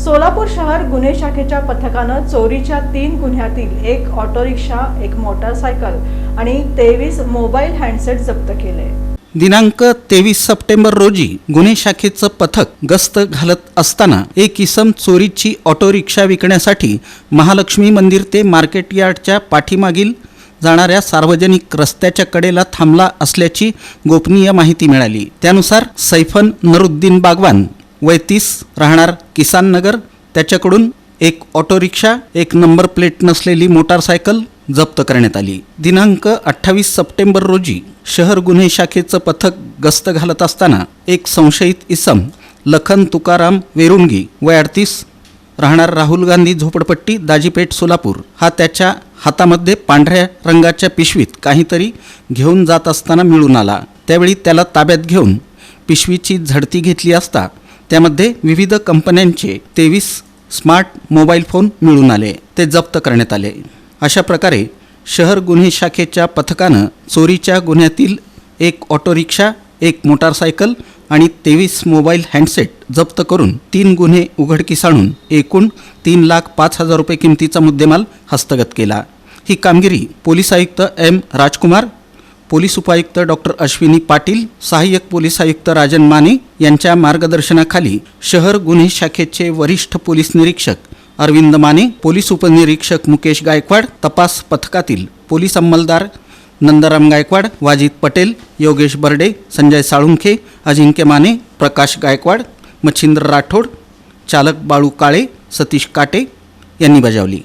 सोलापूर शहर गुन्हे शाखेच्या पथकानं चोरीच्या तीन गुन्ह्यातील एक ऑटो रिक्षा एक मोटारसायकल आणि तेवीस मोबाईल हँडसेट जप्त केले. दिनांक तेवीस सप्टेंबर रोजी गुन्हे शाखेचं पथक गस्त घालत असताना एक इसम चोरीची ऑटो रिक्षा विकण्यासाठी महालक्ष्मी मंदिर ते मार्केट यार्डच्या पाठीमागील जाणाऱ्या सार्वजनिक रस्त्याच्या कडेला थांबला असल्याची गोपनीय माहिती मिळाली. त्यानुसार सैफन नरुद्दीन बागवान वैतीस राहणार किसान नगर. त्याच्याकडून एक ऑटो रिक्षा एक नंबर प्लेट नसलेली मोटारसायकल जप्त करण्यात आली. दिनांक अठ्ठावीस सप्टेंबर रोजी शहर गुन्हे शाखेचं पथक गस्त घालत असताना एक संशयित इसम लखन तुकाराम वेरुंगी वय अडतीस राहणार राहुल गांधी झोपडपट्टी दाजीपेठ सोलापूर. हा त्याच्या हातामध्ये पांढऱ्या रंगाच्या पिशवीत काहीतरी घेऊन जात असताना मिळून आला. त्यावेळी त्याला ताब्यात घेऊन पिशवीची झडती घेतली असता त्यामध्ये विविध कंपन्यांचे तेवीस स्मार्ट मोबाईल फोन मिळून आले. ते जप्त करण्यात आले. अशा प्रकारे शहर गुन्हे शाखेच्या पथकानं चोरीच्या गुन्ह्यातील एक ऑटो रिक्षा एक मोटारसायकल आणि तेवीस मोबाईल हँडसेट जप्त करून तीन गुन्हे उघडकीस आणून एकूण तीन लाख पाच हजार रुपये किमतीचा मुद्देमाल हस्तगत केला. ही कामगिरी पोलीस आयुक्त एम राजकुमार पोलीस उपायुक्त डॉक्टर अश्विनी पाटील सहाय्यक पोलीस आयुक्त राजन माने यांच्या मार्गदर्शनाखाली शहर गुन्हे शाखेचे वरिष्ठ पोलीस निरीक्षक अरविंद माने पोलीस उपनिरीक्षक मुकेश गायकवाड तपास पथकातील पोलीस अंमलदार नंदराम गायकवाड वाजित पटेल योगेश बर्डे संजय साळुंखे अजिंक्य माने प्रकाश गायकवाड मच्छिंद्र राठोड चालक बाळू काळे सतीश काटे यांनी बजावली.